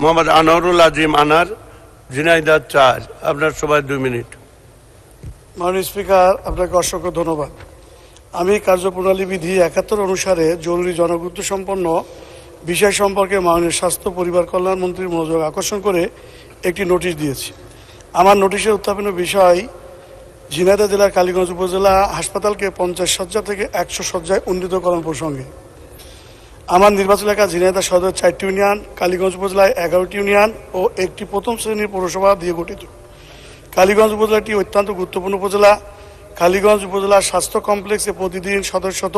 মোহাম্মদ আনোয়ারুল আজিম আনার ঝিনাইদহ চার। আপনার সময় দুই মিনিট। মাননীয় স্পিকার, আপনাকে অসংখ্য ধন্যবাদ। আমি কার্যপ্রণালী বিধি একাত্তর অনুসারে জরুরি জনগুরুত্ব সম্পন্ন বিষয় সম্পর্কে মাননীয় স্বাস্থ্য, পরিবার কল্যাণ মন্ত্রীর মনোযোগ আকর্ষণ করে একটি নোটিশ দিয়েছি। আমার নোটিশের উত্থাপনের বিষয় ঝিনাইদহ জেলার কালীগঞ্জ উপজেলা হাসপাতালকে পঞ্চাশ শয্যা থেকে একশো শয্যায় উন্নীতকরণ প্রসঙ্গে। আমার নির্বাচন এলাকা ঝিনাইদহ সদর চারটি ইউনিয়ন, কালীগঞ্জ উপজেলায় এগারোটি ইউনিয়ন ও একটি প্রথম শ্রেণির পৌরসভা দিয়ে গঠিত। কালীগঞ্জ উপজেলাটি অত্যন্ত গুরুত্বপূর্ণ উপজেলা। কালীগঞ্জ উপজেলা স্বাস্থ্য কমপ্লেক্সে প্রতিদিন শত শত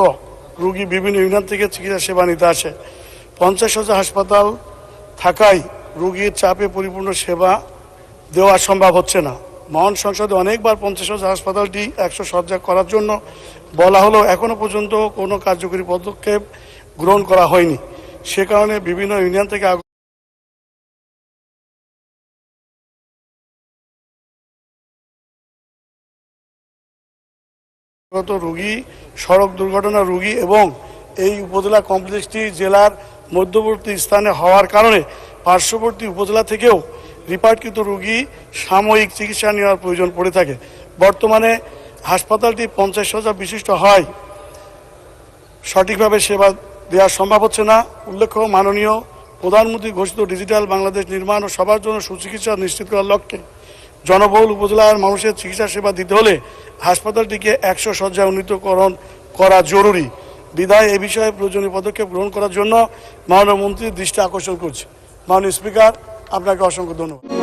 রোগী বিভিন্ন ইউনিয়ন থেকে চিকিৎসা সেবা নিতে আসে। পঞ্চাশ হাজার হাসপাতাল থাকায় রোগীর চাপে পরিপূর্ণ সেবা দেওয়া সম্ভব হচ্ছে না। মহান সংসদে অনেকবার পঞ্চাশ হাজার হাসপাতালটি একশো সজ্জা করার জন্য বলা হলো এখনও পর্যন্ত কোনো কার্যকরী পদক্ষেপ গ্রহণ করা হয়নি। সে কারণে বিভিন্ন ইউনিয়ন থেকে রোগী, সড়ক দুর্ঘটনা রোগী এবং এই উপজেলা কমপ্লেক্সটি জেলার মধ্যবর্তী স্থানে হওয়ার কারণে পার্শ্ববর্তী উপজেলা থেকেও রিপার্টকৃত রুগী সাময়িক চিকিৎসা নেওয়ার প্রয়োজন পড়ে থাকে। বর্তমানে হাসপাতালটি পঞ্চাশ হাজার বিশিষ্ট হয়। সঠিকভাবে সেবা দেওয়া সম্ভব হচ্ছে না। উল্লেখ্য, মাননীয় প্রধানমন্ত্রী ঘোষিত ডিজিটাল বাংলাদেশ নির্মাণ ও সবার জন্য সুচিকিৎসা নিশ্চিত করার লক্ষ্যে জনবহুল উপজেলার মানুষের চিকিৎসা সেবা দিতে হলে হাসপাতালটিকে একশো শয্যা উন্নীতকরণ করা জরুরি। বিধায় এ বিষয়ে প্রয়োজনীয় পদক্ষেপ গ্রহণ করার জন্য মাননীয় মন্ত্রীর দৃষ্টি আকর্ষণ করছে। মাননীয় স্পিকার, আপনাকে অসংখ্য ধন্যবাদ।